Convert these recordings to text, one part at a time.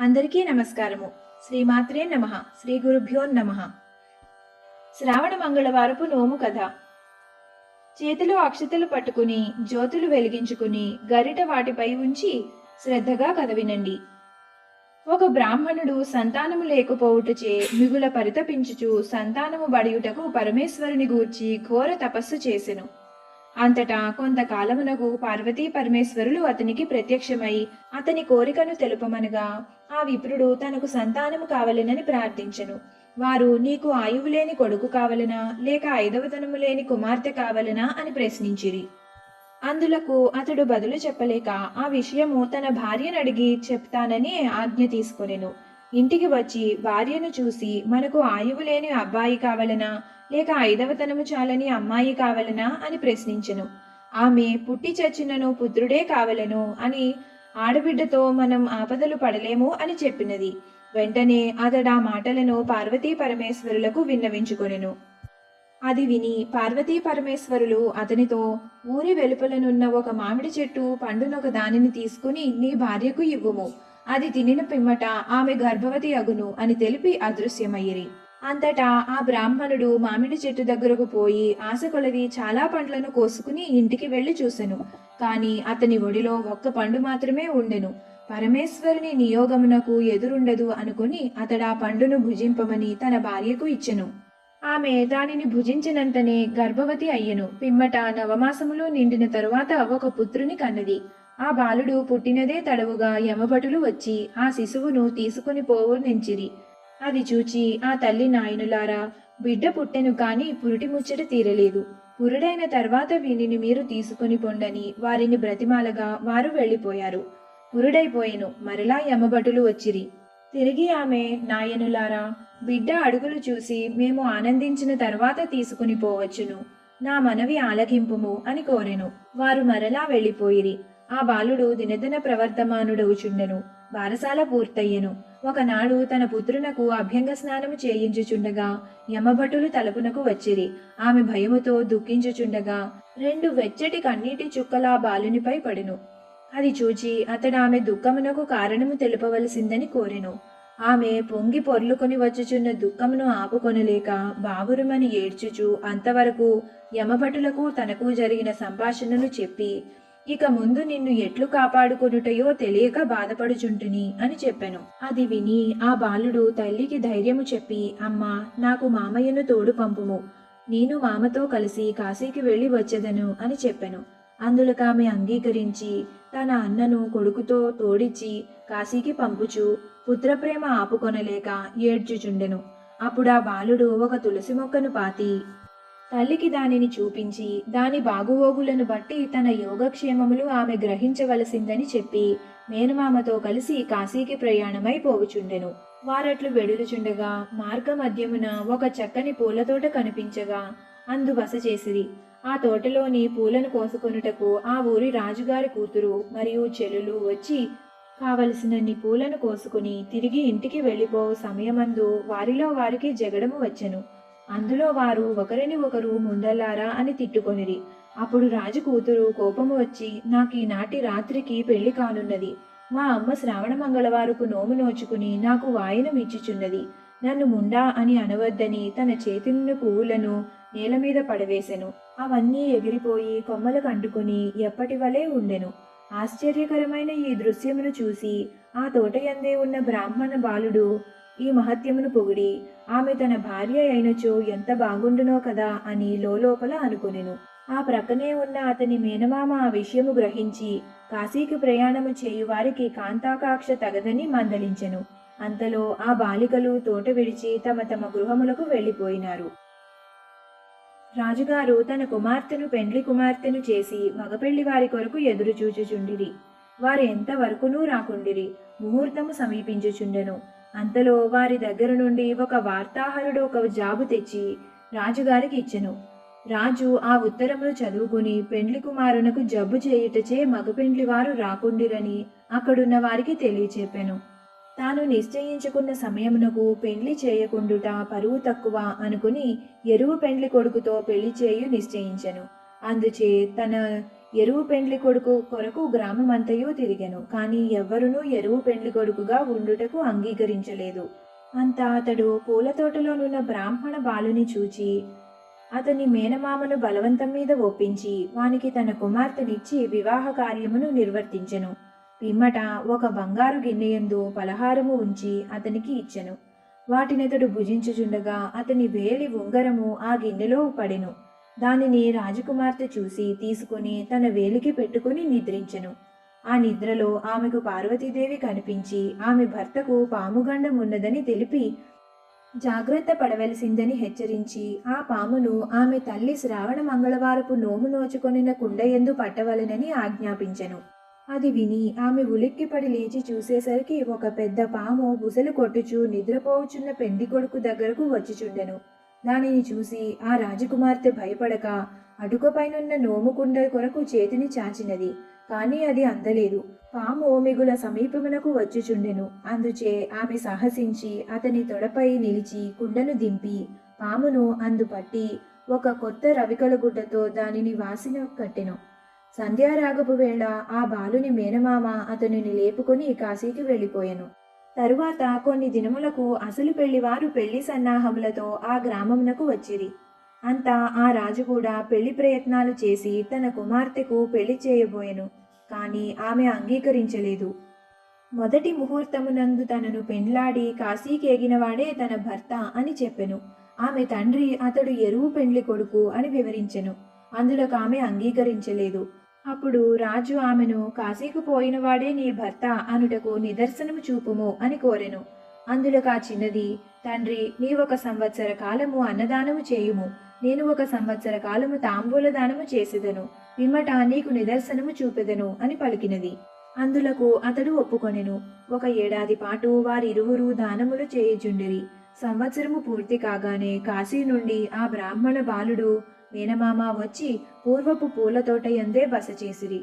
అందరికీ నమస్కారము. శ్రీమాత్రే నమ. శ్రీ గురుభ్యో నమ. శ్రావణ మంగళవారపు నోము కథ. చేతిలో అక్షతలు పట్టుకుని జ్యోతులు వెలిగించుకుని గరిట వాటిపై ఉంచి శ్రద్ధగా కథ వినండి. ఒక బ్రాహ్మణుడు సంతానము లేకపోవుటచే మిగుల పరితపించుచు సంతానము బడియుటకు పరమేశ్వరుని గూర్చి ఘోర తపస్సు చేసెను. అంతటా కొంతకాలమునకు పార్వతీ పరమేశ్వరులు అతనికి ప్రత్యక్షమై అతని కోరికను తెలుపమనగా ఆ విప్రుడు తనకు సంతానము కావలెనని ప్రార్థించెను. వారు నీకు ఆయువు లేని కొడుకు కావలనా? లేక ఐదవతనము లేని కుమార్తె కావలనా అని ప్రశ్నించిరి. అందులకు అతడు బదులు చెప్పలేక ఆ విషయము తన భార్యను అడిగి చెప్తానని ఆజ్ఞ తీసుకొనెను. ఇంటికి వచ్చి భార్యను చూసి మనకు ఆయువు లేని అబ్బాయి కావలనా? లేక ఐదవతనము చాలని అమ్మాయి కావలనా? అని ప్రశ్నించెను. ఆమె పుట్టి చచ్చినను పుత్రుడే కావలను అని ఆడబిడ్డతో మనం ఆపదలు పడలేము అని చెప్పినది. వెంటనే అతడా మాటలను పార్వతీ పరమేశ్వరులకు విన్నవించుకొనెను. అది విని పార్వతీ పరమేశ్వరులు అతనితో ఊరి వెలుపలనున్న ఒక మామిడి చెట్టు పండునొక దానిని తీసుకుని నీ భార్యకు ఇవ్వుము. అది తినిన పిమ్మట ఆమె గర్భవతి అగును అని తెలిపి అదృశ్యమయ్యిరి. అంతటా ఆ బ్రాహ్మణుడు మామిడి చెట్టు దగ్గరకు పోయి ఆశ కొలది చాలా పండ్లను కోసుకుని ఇంటికి వెళ్ళి చూసెను. కాని అతని ఒడిలో ఒక్క పండు మాత్రమే ఉండెను. పరమేశ్వరుని నియోగమునకు ఎదురుండదు అనుకుని అతడా పండును భుజింపమని తన భార్యకు ఇచ్చెను. ఆమె దానిని భుజించినంతనే గర్భవతి అయ్యెను. పిమ్మట నవమాసములు నిండిన తరువాత ఒక పుత్రుని కన్నది. ఆ బాలుడు పుట్టినదే తడవుగా యమభటులు వచ్చి ఆ శిశువును తీసుకుని పోవునించిరి అది చూచి ఆ తల్లి నాయనులారా బిడ్డ పుట్టెను కాని పురుటి ముచ్చట తీరలేదు. పురుడైన తర్వాత వీనిని మీరు తీసుకుని పొండని వారిని బ్రతిమాలగా వారు వెళ్ళిపోయారు. పురుడైపోయెను మరలా యమభటులు వచ్చిరి. తిరిగి ఆమె నాయనులారా బిడ్డ అడుగులు చూసి మేము ఆనందించిన తర్వాత తీసుకుని పోవచ్చును. నా మనవి ఆలకింపుము అని కోరెను. వారు మరలా వెళ్ళిపోయిరి. ఆ బాలుడు దినదిన ప్రవర్తమానుడవుచుండెను. బారసాల పూర్తయ్యెను. ఒకనాడు తన పుత్రునకు అభ్యంగ స్నానము చేయించుచుండగా యమభటులు తలపునకు వచ్చిరి. ఆమె భయముతో దుఃఖించుచుండగా రెండు వెచ్చటి కన్నీటి చుక్కలా బాలునిపై పడెను. అది చూచి అతడు ఆమె దుఃఖమునకు కారణము తెలుపవలసిందని కోరెను. ఆమె పొంగి పొర్లుకొని వచ్చుచున్న దుఃఖమును ఆపుకొనలేక బావురుమని ఏడ్చుచు అంతవరకు యమభటులకు తనకు జరిగిన సంభాషణను చెప్పి ఇక ముందు నిన్ను ఎట్లు కాపాడుకొనుటయో తెలియక బాధపడుచుంటుని అని చెప్పెను. అది విని ఆ బాలుడు తల్లికి ధైర్యము చెప్పి అమ్మా నాకు మామయ్యను తోడు పంపుము. నేను మామతో కలిసి కాశీకి వెళ్ళి వచ్చేదను అని చెప్పెను. అందులో ఆమె అంగీకరించి తన అన్నను కొడుకుతో తోడిచ్చి కాశీకి పంపుచు పుత్రప్రేమ ఆపుకొనలేక ఏడ్చుచుండెను. అప్పుడు ఆ బాలుడు ఒక తులసి మొక్కను పాతి తల్లికి దానిని చూపించి దాని బాగువోగులను బట్టి తన యోగక్షేమములు ఆమె గ్రహించవలసిందని చెప్పి మేనమామతో కలిసి కాశీకి ప్రయాణమై పోవుచుండెను. వారట్లు వెడులుచుండగా మార్గ మధ్యమున ఒక చక్కని పూలతోట కనిపించగా అందు బస చేసిరి. ఆ తోటలోని పూలను కోసుకొనుటకు ఆ ఊరి రాజుగారి కూతురు మరియు చెల్లులు వచ్చి కావలసినన్ని పూలను కోసుకుని తిరిగి ఇంటికి వెళ్ళిపోవు సమయమందు వారిలో వారికి జగడము వచ్చెను. అందులో వారు ఒకరిని ఒకరు ముండలారా అని తిట్టుకొనిరి. అప్పుడు రాజు కూతురు కోపము వచ్చి నాకు ఈనాటి రాత్రికి పెళ్ళి కానున్నది. మా అమ్మ శ్రావణ మంగళవారపు నోము నోచుకుని నాకు వాయనం ఇచ్చుచున్నది. నన్ను ముండా అని అనవద్దని తన చేతినున్న పువ్వులను నేల మీద పడవేశెను అవన్నీ ఎగిరిపోయి కొమ్మలకు అంటుకుని ఎప్పటి వలె ఉండెను. ఆశ్చర్యకరమైన ఈ దృశ్యమును చూసి ఆ తోటయందే ఉన్న బ్రాహ్మణ బాలుడు ఈ మహత్యమును పొగిడి ఆమె తన భార్య అయినచో ఎంత బాగుండునో కదా అని లోపల అనుకొనెను. ఆ ప్రక్కనే ఉన్న అతని మేనమామ ఆ విషయము గ్రహించి కాశీకి ప్రయాణము చేయు వారికి కాంతాకాక్ష తగదని మందలించెను. అంతలో ఆ బాలికలు తోట విడిచి తమ తమ గృహములకు వెళ్ళిపోయినారు. రాజుగారు తన కుమార్తెను పెండ్లి కుమార్తెను చేసి మగపెళ్ళి వారి కొరకు ఎదురు చూచుచుండిరి వారు ఎంతవరకునూ రాకుండిరి ముహూర్తము సమీపించుచుండెను. అంతలో వారి దగ్గర నుండి ఒక వార్తాహరుడు ఒక జాబు తెచ్చి రాజుగారికి ఇచ్చెను. రాజు ఆ ఉత్తరమును చదువుకుని పెండ్లి కుమారునకు జబ్బు చేయుటచే మగపెండ్లి వారు రాకుండిరని అక్కడున్న వారికి తెలియచెప్పాను. తాను నిశ్చయించుకున్న సమయమునకు పెండ్లి చేయకుండుట పరువు తక్కువ అనుకుని ఎరువు పెండ్లి కొడుకుతో పెళ్ళి చేయు నిశ్చయించెను. అందుచే తన ఎరువు పెండ్లి కొడుకు కొరకు గ్రామమంతయు తిరిగెను. కాని ఎవ్వరునూ ఎరువు పెండ్లి కొడుకుగా ఉండుటకు అంగీకరించలేదు. అంతా అతడు పూల తోటలోనున్న బ్రాహ్మణ బాలుని చూచి అతని మేనమామను బలవంతం మీద ఒప్పించి వానికి తన కుమార్తెనిచ్చి వివాహ కార్యమును నిర్వర్తించెను. పిమ్మట ఒక బంగారు గిన్నెయందు పలహారము ఉంచి అతనికి ఇచ్చెను. వాటినతడు భుజించుచుండగా అతని వేలి ఉంగరము ఆ గిన్నెలో పడెను. దానిని రాజకుమార్తె చూసి తీసుకుని తన వేలికి పెట్టుకుని నిద్రించెను. ఆ నిద్రలో ఆమెకు పార్వతీదేవి కనిపించి ఆమె భర్తకు పాముగండం ఉన్నదని తెలిపి జాగ్రత్త పడవలసిందని హెచ్చరించి ఆ పామును ఆమె తల్లి శ్రావణ మంగళవారపు నోము నోచుకొనిన కుండయందు పట్టవలెనని ఆజ్ఞాపించెను. అది విని ఆమె ఉలిక్కిపడి లేచి చూసేసరికి ఒక పెద్ద పాము బుసలు కొట్టుచు నిద్రపోవుచున్న పెండి కొడుకు దగ్గరకు వచ్చిచుండెను దానిని చూసి ఆ రాజకుమార్తె భయపడక అటుకపైనున్న నోముకుండ కొరకు చేతిని చాచినది. కానీ అది అందలేదు. పాము మిగుల సమీపమునకు వచ్చుచుండెను. అందుచే ఆమె సాహసించి అతని తొడపై నిలిచి కుండను దింపి పామును అందు పట్టి ఒక కొత్త రవికల గుడ్డతో దానిని వాసిన కట్టెను. సంధ్యారాగపు వేళ ఆ బాలుని మేనమామ అతనిని లేపుకొని కాశీకి వెళ్ళిపోయాను. తరువాత కొన్ని దినములకు అసలు పెళ్ళివారు పెళ్ళి సన్నాహములతో ఆ గ్రామమునకు వచ్చిరి. అంతా ఆ రాజు కూడా పెళ్ళి ప్రయత్నాలు చేసి తన కుమార్తెకు పెళ్ళి చేయబోయెను కానీ ఆమె అంగీకరించలేదు. మొదటి ముహూర్తమునందు తనను పెండ్లాడి కాశీకేగినవాడే తన భర్త అని చెప్పెను. ఆమె తండ్రి అతడు ఎరువు పెండ్లి కొడుకు అని వివరించెను. అందులోకి ఆమె అంగీకరించలేదు. అప్పుడు రాజు ఆమెను కాశీకు పోయినవాడే నీ భర్త అనుటకు నిదర్శనము చూపుము అని కోరెను. అందులో ఆ చిన్నది తండ్రి నీ ఒక సంవత్సర కాలము అన్నదానము చేయుము. నేను ఒక సంవత్సర కాలము తాంబూల దానము చేసేదను. పిమ్మట నీకు నిదర్శనము చూపెదను అని పలికినది. అందులకు అతడు ఒప్పుకొనెను. ఒక ఏడాది పాటు వారిరువురు దానములు చేయుచుండిరి. సంవత్సరము పూర్తి కాగానే కాశీ నుండి ఆ బ్రాహ్మణ బాలుడు మేనమామ వచ్చి పూర్వపు పూల తోట ఎందే బస చేసిరి.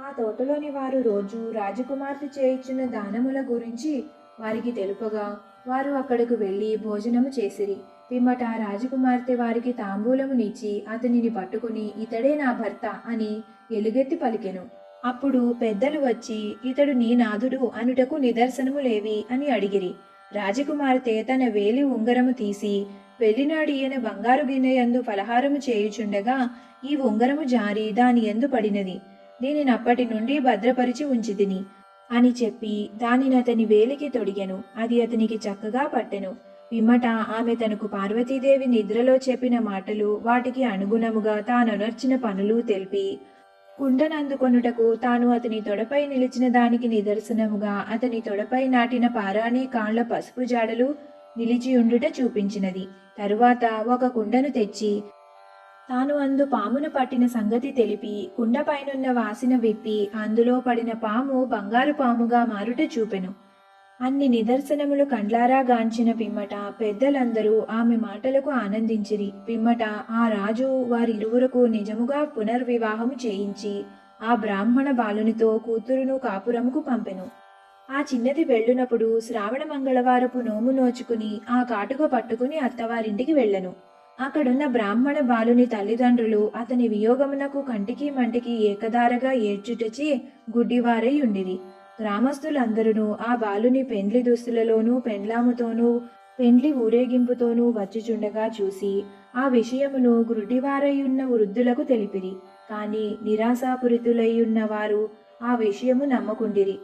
ఆ తోటలోని వారు రోజు రాజకుమార్తె చేయించిన దానముల గురించి వారికి తెలుపగా వారు అక్కడకు వెళ్ళి భోజనము చేసిరి. పిమ్మట రాజకుమార్తె వారికి తాంబూలమునిచ్చి అతనిని పట్టుకుని ఇతడే నా భర్త అని ఎలుగెత్తి పలికెను. అప్పుడు పెద్దలు వచ్చి ఇతడు నీ నాథుడు అనుటకు నిదర్శనములేవి అని అడిగిరి. రాజకుమార్తె తన వేలి ఉంగరము తీసి వెళ్ళినాడు ఈయన బంగారు గిన్నెయందు ఫలహారము చేయుచుండగా ఈ ఉంగరము జారి దాని ఎందు పడినది. దీనిని అప్పటి నుండి భద్రపరిచి ఉంచితిని అని చెప్పి దానిని అతని వేలికి తొడిగెను. అది అతనికి చక్కగా పట్టెను. పిమ్మట ఆమె తనకు పార్వతీదేవి నిద్రలో చెప్పిన మాటలు వాటికి అనుగుణముగా తాను అనర్చిన పనులు తెలిపి కుండనందుకొనుటకు తాను అతని తొడపై నిలిచిన దానికి నిదర్శనముగా అతని తొడపై నాటిన పారాణి కాళ్ళ పసుపు జాడలు నిలిచియుండుట చూపించినది. తరువాత ఒక కుండను తెచ్చి తాను అందు పామును పట్టిన సంగతి తెలిపి కుండపైనున్న వాసిన విప్పి అందులో పడిన పాము బంగారు పాముగా మారుట చూపెను. అన్ని నిదర్శనములు కండ్లారా గాంచిన పిమ్మట పెద్దలందరూ ఆమె మాటలకు ఆనందించిరి. పిమ్మట ఆ రాజు వారిరువురకు నిజముగా పునర్వివాహము చేయించి ఆ బ్రాహ్మణ బాలునితో కూతురును కాపురముకు పంపెను. ఆ చిన్నది వెళ్ళునప్పుడు శ్రావణ మంగళవారపు నోము నోచుకుని ఆ కాటుక పట్టుకుని అత్తవారింటికి వెళ్ళను. అక్కడున్న బ్రాహ్మణ బాలుని తల్లిదండ్రులు అతని వియోగమునకు కంటికి మంటికి ఏకధారగా ఏడ్చుటచి గుడ్డివారై ఉండిరి. గ్రామస్తులందరూ ఆ బాలుని పెండ్లి దుస్తులలోనూ పెండ్లాముతోనూ పెండ్లి ఊరేగింపుతోనూ వచ్చిచుండగా చూసి ఆ విషయమును గుడ్డివారయ్యున్న వృద్ధులకు తెలిపిరి. కాని నిరాశాపురితులయ్యున్న వారు ఆ విషయము నమ్మకుండిరి.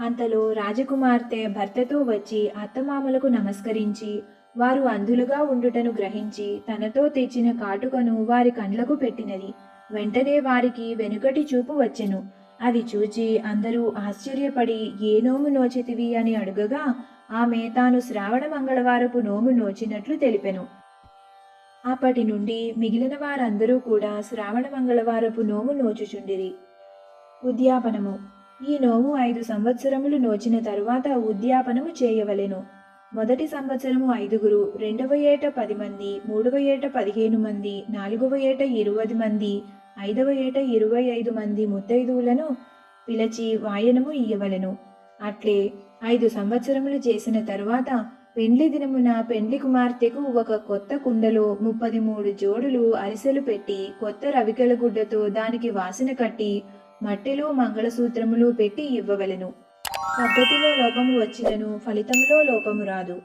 అంతలో రాజకుమార్తె భర్తతో వచ్చి అత్తమామలకు నమస్కరించి వారు అంధులుగా ఉండుటను గ్రహించి తనతో తెచ్చిన కాటుకను వారి కండ్లకు పెట్టినది. వెంటనే వారికి వెనుకటి చూపు వచ్చెను. అది చూచి అందరూ ఆశ్చర్యపడి ఏ నోము నోచితివి? అని అడుగగా ఆమె తాను శ్రావణ మంగళవారపు నోము నోచినట్లు తెలిపెను. అప్పటి నుండి మిగిలిన వారందరూ కూడా శ్రావణ మంగళవారపు నోము నోచుచుండిరి. ఉద్యాపనము. ఈ నోము ఐదు సంవత్సరములు నోచిన తరువాత ఉద్యాపనము చేయవలెను. మొదటి సంవత్సరము ఐదుగురు రెండవ ఏట పది మంది మూడవ ఏట పదిహేను మంది నాలుగవ ఏట ఇరవై మంది ఐదవ ఏట ఇరవై ఐదు మంది ముత్తైదువులను పిలిచి వాయనము ఇయ్యవలెను. అట్లే ఐదు సంవత్సరములు చేసిన తరువాత పెండ్లి దినమున పెండ్లి కుమార్తెకు ఒక కొత్త కుండలో ముప్పది మూడు జోడులు అరిసెలు పెట్టి కొత్త రవికెల గుడ్డతో దానికి వాసన కట్టి మట్టిలో మంగళసూత్రములు పెట్టి ఇవ్వవలెను. పద్ధతిలో లోపము వచ్చినను ఫలితంలో లోపము రాదు.